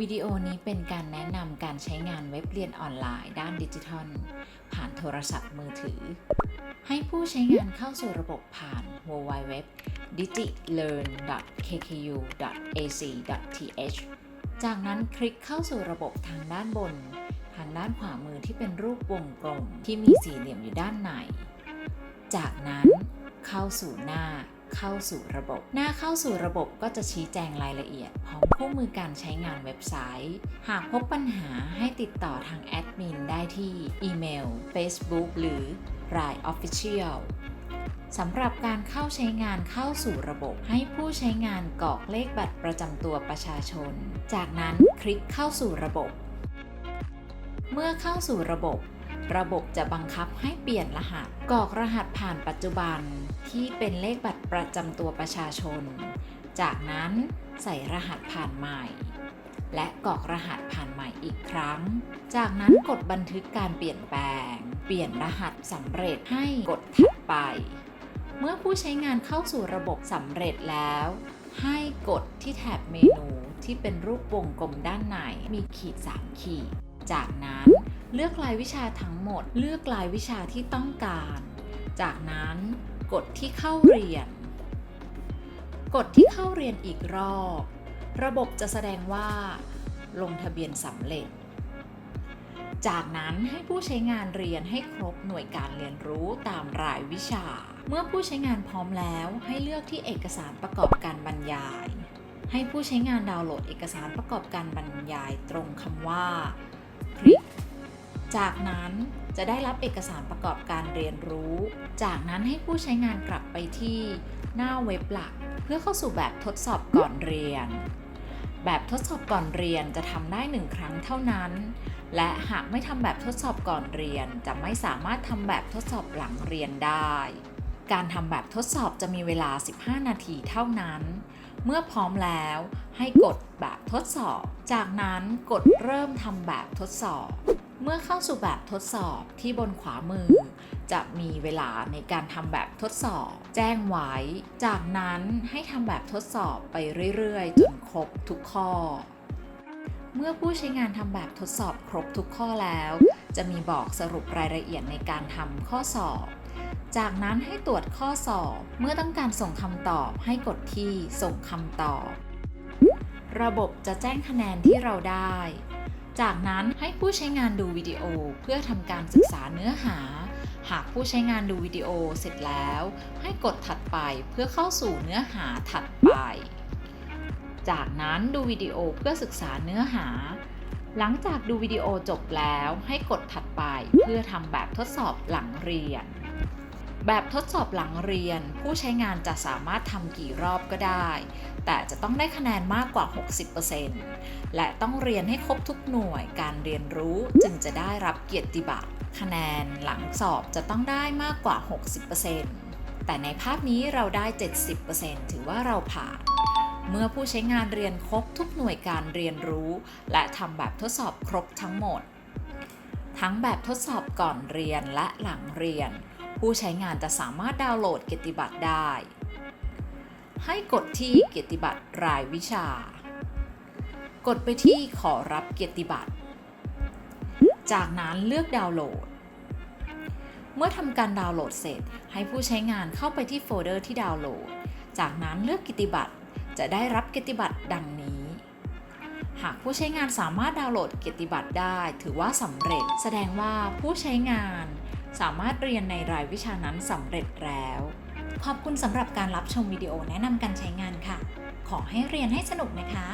วิดีโอนี้เป็นการแนะนำการใช้งานเว็บเรียนออนไลน์ด้านดิจิทัล ผ่านโทรศัพท์มือถือ ให้ผู้ใช้งานเข้าสู่ระบบผ่าน www digilearn.kku.ac.th จากนั้นคลิกเข้าสู่ระบบทางด้านบน ทางด้านขวามือที่เป็นรูปวงกลมที่มีสี่เหลี่ยมอยู่ด้านใน จากนั้นเข้าสู่หน้า เข้าสู่ระบบ หน้าเข้าสู่ระบบก็จะชี้แจงรายละเอียด พร้อมคู่มือการใช้งานเว็บไซต์ หากพบปัญหาให้ติดต่อทางแอดมินได้ที่อีเมล Facebook หรือ Line Official สำหรับการเข้าใช้งานเข้าสู่ระบบ ให้ผู้ใช้งานกรอกเลขบัตรประจำตัวประชาชน จากนั้นคลิกเข้าสู่ระบบ เมื่อเข้าสู่ระบบ ระบบจะบังคับให้เปลี่ยนรหัสกรอกรหัสผ่านปัจจุบันที่เป็นเลขบัตรประจำตัวประชาชน จากนั้นใส่รหัสผ่านใหม่ และกรอกรหัสผ่านใหม่อีกครั้ง จากนั้นกดบันทึกการเปลี่ยนแปลง เปลี่ยนรหัสสำเร็จให้กดถัดไป เมื่อผู้ใช้งานเข้าสู่ระบบสำเร็จแล้ว ให้กดที่แถบเมนูที่เป็นรูปวงกลมด้านในมีขีด 3 ขีด จากนั้นเลือกรายวิชาทั้งหมด เลือกรายวิชาที่ต้องการ จากนั้นกดที่เข้าเรียน กดที่เข้าเรียนอีกรอบ ระบบจะแสดงว่า ลงทะเบียนสำเร็จ จากนั้นให้ผู้ใช้งานเรียนให้ครบหน่วยการเรียนรู้ตามรายวิชา เมื่อผู้ใช้งานพร้อมแล้วให้เลือกที่เอกสารประกอบการบรรยาย ให้ผู้ใช้งานดาวน์โหลดเอกสารประกอบการบรรยายตรงคำว่า คลิก จากนั้นจะได้รับเอกสารประกอบการเรียนรู้ จากนั้นให้ผู้ใช้งานกลับไปที่หน้าเว็บหลัก เพื่อเข้าสู่แบบทดสอบก่อนเรียน แบบทดสอบก่อนเรียนจะทำได้หนึ่งครั้งเท่านั้น และหากไม่ทำแบบทดสอบก่อนเรียน จะไม่สามารถทำแบบทดสอบหลังเรียนได้ การทำแบบทดสอบจะมีเวลา 15 นาทีเท่านั้น เมื่อพร้อมแล้วให้กดแบบทดสอบ จากนั้นกดเริ่มทำแบบทดสอบ เมื่อเข้าสู่แบบทดสอบที่บนขวามือ จะมีเวลาในการทำแบบทดสอบ แจ้งไว้ จากนั้นให้ทำแบบทดสอบไปเรื่อยๆ จนครบทุกข้อ เมื่อผู้ใช้งานทำแบบทดสอบครบทุกข้อแล้ว จะมีบอกสรุปรายละเอียดในการทำข้อสอบ จากนั้นให้ตรวจข้อสอบ เมื่อต้องการส่งคำตอบให้กดที่ส่งคำตอบ ระบบจะแจ้งคะแนนที่เราได้ จากนั้นให้ผู้ใช้งานดูวิดีโอเพื่อทำการศึกษาเนื้อหา หากผู้ใช้งานดูวิดีโอเสร็จแล้ว ให้กดถัดไปเพื่อเข้าสู่เนื้อหาถัดไป จากนั้นดูวิดีโอเพื่อศึกษาเนื้อหาหลังจากดูวิดีโอจบแล้วให้กดถัดไปเพื่อทำแบบทดสอบหลังเรียน แบบทดสอบหลังเรียน ผู้ใช้งานจะสามารถทำกี่รอบก็ได้ แต่จะต้องได้คะแนนมากกว่า 60%และต้องเรียนให้ครบทุกหน่วยการเรียนรู้จึงจะได้รับเกียรติบัตรคะแนนหลังสอบจะต้องได้มากกว่า 60%แต่ในภาพนี้เราได้ 70%ถือว่าเราผ่านเมื่อผู้ใช้งานเรียนครบทุกหน่วยการเรียนรู้ และทำแบบทดสอบครบทั้งหมด ทั้งแบบทดสอบก่อนเรียนและหลังเรียน ผู้ใช้งานจะสามารถดาวน์โหลดเกียรติบัตรได้ ให้กดที่เกียรติบัตรรายวิชา กดไปที่ขอรับเกียรติบัตร จากนั้นเลือกดาวน์โหลด เมื่อทำการดาวน์โหลดเสร็จ ให้ผู้ใช้งานเข้าไปที่โฟลเดอร์ที่ดาวน์โหลด จากนั้นเลือกเกียติบัตร จะได้รับเกียติบัตรดังนี้หากผู้ใช้งานสามารถดาวน์โหลดเกียรติบัตรได้ ถือว่าสำเร็จ แสดงว่าผู้ใช้งาน สามารถเรียนในรายวิชานั้นสำเร็จแล้ว ขอบคุณสำหรับการรับชมวิดีโอแนะนำการใช้งานค่ะ ขอให้เรียนให้สนุกนะคะ